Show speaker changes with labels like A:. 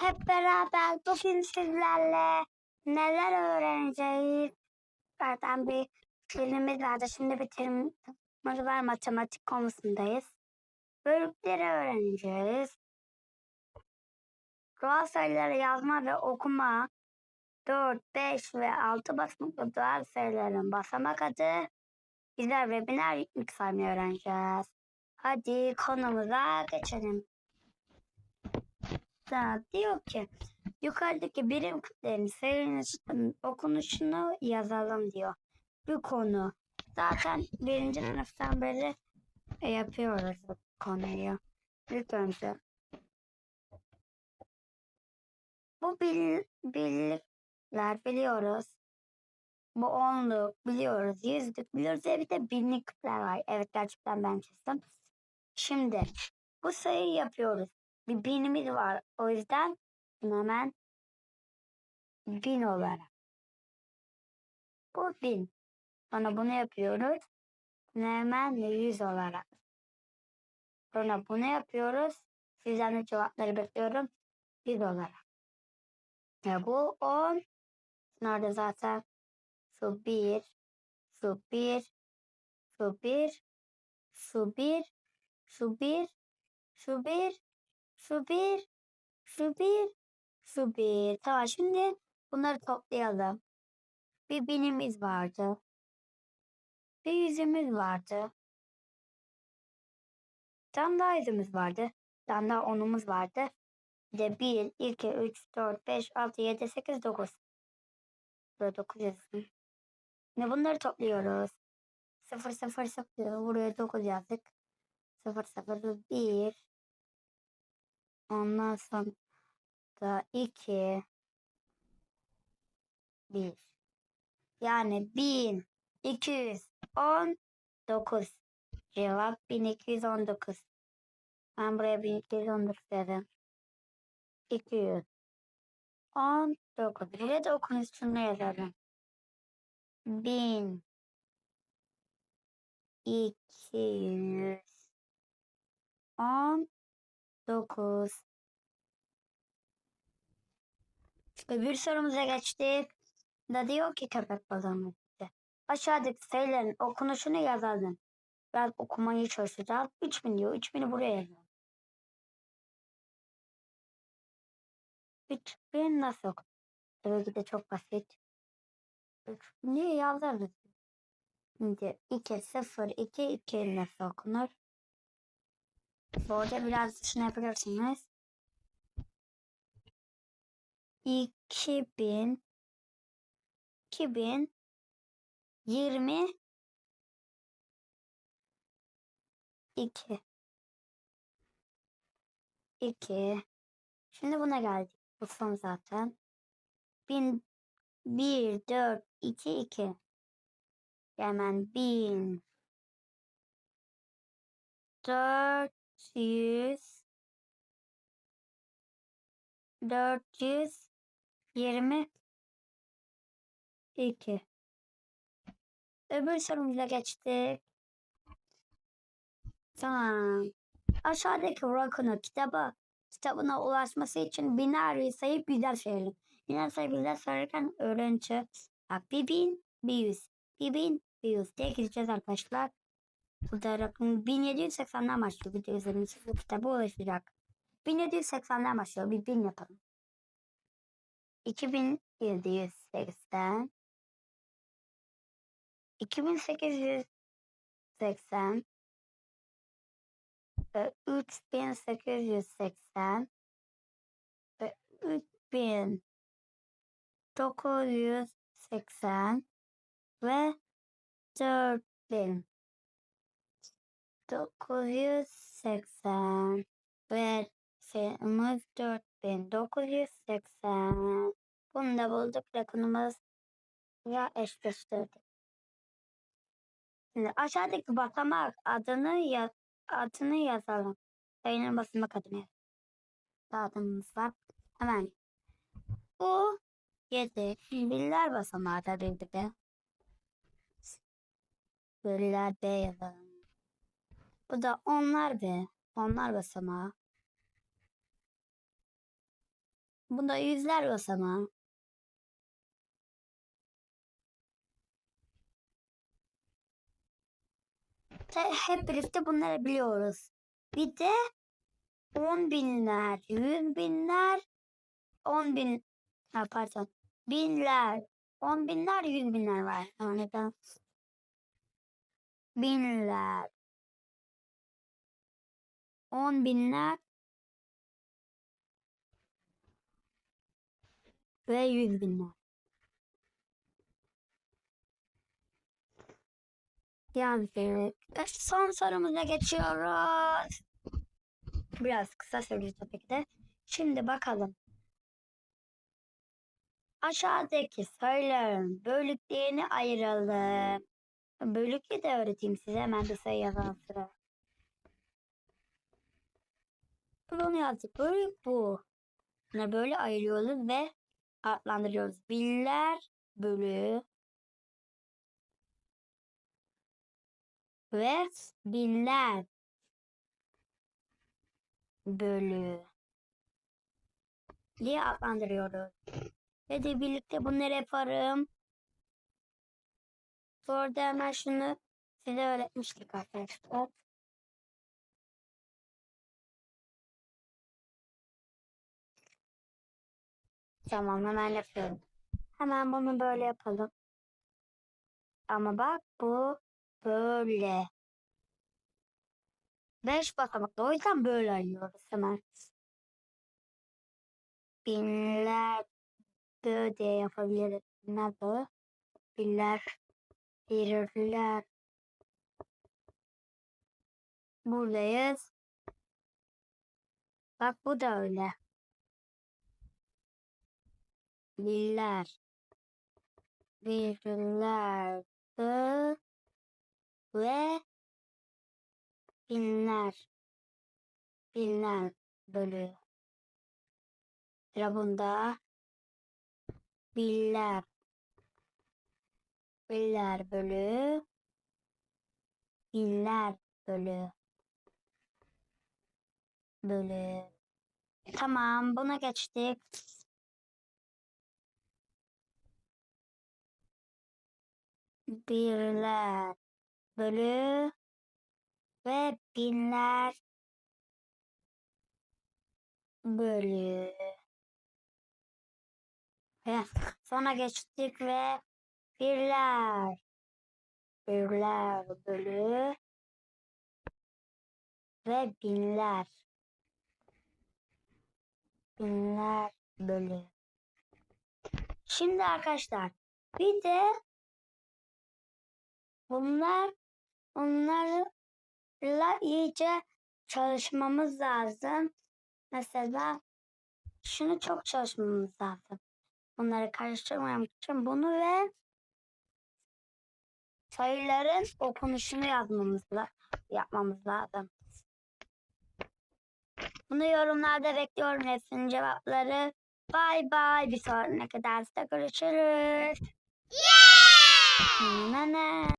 A: Hep beraber bugün sizlerle neler öğreneceğiz? Zaten bir filmimiz vardı. Şimdi bir terimimiz var. Matematik konusundayız. Bölükleri öğreneceğiz. Doğal sayıları yazma ve okuma. 4, 5 ve 6 basamaklı doğal sayıların basamak adı. Bizler ve biner ritmik öğreneceğiz. Hadi konumuza geçelim. Da diyor ki yukarıdaki birim kütlerin sayının okunuşunu yazalım diyor. Bu konu. Zaten birinci sınıftan beri yapıyoruz bu konuyu. İlk önce. Bu bil, birlikler biliyoruz. Bu onluk biliyoruz. Yüzlük biliyoruz. Ve bir de binlik küpler var. Evet gerçekten ben çizdim. Şimdi bu sayıyı yapıyoruz binimiz var. O yüzden hemen bin olarak. Bu bin. Sonra bunu yapıyoruz. Hemen yüz olarak. Sonra bunu yapıyoruz. Sizden de cevapları bekliyorum. Yüz olarak. Ve bu on. Nerede zaten su bir, su bir, su bir, su bir, su bir, su bir, şu bir, şu bir. Tamam şimdi bunları toplayalım. Bir binimiz vardı. Bir yüzümüz vardı. Tane daha yüzümüz vardı. Tane daha onumuz vardı. Bir de 1, 2, 3, 4, 5, 6, 7, 8, 9. Burada 9 yazsın. Şimdi bunları topluyoruz. 0, 0, 0. Buraya 9 yazdık. 0, 0, 1, Ondan sonra da 2 1 yani 1219 cevap 1219 ben buraya 1219 dedim. 200 19 buraya da okunuşunu yazalım. 1000 200 10 9. Öbür sorumuza geçtik. Da diyor ki köpek balığımız. Aşağıdaki sayıların okunuşunu yazalım. Biraz okumayı çalışacağız. 3000 diyor. 3000'i buraya yazalım. 3000 nasıl okunur? Tabii ki de çok basit. 3000'i yazarız. Şimdi 2 0 2 2 nasıl okunur? Burada biraz düşünebilirsiniz. 2000 2000 20 2 2 Şimdi buna geldik. Bu son zaten. 1000 1 4 2 2 Hemen 1000 4 yüz dört yüz yirmi iki. Öbür sorumuza geçtik. Tamam. Aşağıdaki rakunu kitaba kitabına ulaşması için biner sayı güzel söyleyelim. Biner sayı güzel söylerken öğrenci bak bir bin bir yüz bir bin bir yüz diye gideceğiz arkadaşlar. Burada rakım 1780'den başlıyor. Video izlemesi bu kitaba ulaşacak. 1780'den başlıyor. Bir bin yapalım. 2780 2880 ve 3880 ve 3980 ve 4000 980 ve sayımız 4980. Bunu da bulduk. Rakamımız ya eşleştirdik. Şimdi aşağıdaki basamak adını ya adını yazalım. Sayının basamak adını Adımız var. Hemen. Bu 7. Birler basamağı tabii ki de. B yazalım. Bu da onlar be. Onlar basamağı. Bunda yüzler o zaman. Te- Hep birlikte bunları biliyoruz. Bir de on binler, yüz binler, on bin, ha, pardon, binler, on binler, yüz binler var. Binler, on binler ve yüz binler. Yazdık. Ve son sorumuza geçiyoruz. Biraz kısa söyleyeceğim tabii ki de. Şimdi bakalım. Aşağıdaki sayıların bölüklerini ayıralım. Bölükü de öğreteyim size hemen de sayı yazan sıra. Bunu. Bölük bu. Bunu böyle ayırıyoruz ve adlandırıyoruz. Binler bölü ve binler bölü diye adlandırıyoruz. Ve de birlikte bunları yaparım. Sonra hemen şunu size öğretmiştik arkadaşlar. Tamam hemen yapıyorum. Hemen bunu böyle yapalım. Ama bak bu böyle. Beş basamaklı. O yüzden böyle ayırıyoruz hemen. Binler böyle diye yapabiliriz. Binler böyle. Binler. Birler. Buradayız. Bak bu da öyle. Birler. Birler. Bö- Ve binler. Binler bölü. Sıra bunda. Biller. Biller bölü. Binler bölü. Bölü. Tamam buna geçtik. Birler bölü ve binler bölü. Ve sonra geçtik ve birler birler bölü ve binler binler bölü. Şimdi arkadaşlar bir de bunlar onlarla iyice çalışmamız lazım. Mesela şunu çok çalışmamız lazım. Bunları karıştırmamak için bunu ve sayıların okunuşunu yazmamız yapmamız lazım. Bunu yorumlarda bekliyorum hepsinin cevapları. Bay bay. Bir sonraki derste görüşürüz.
B: Yeah!
A: Nene.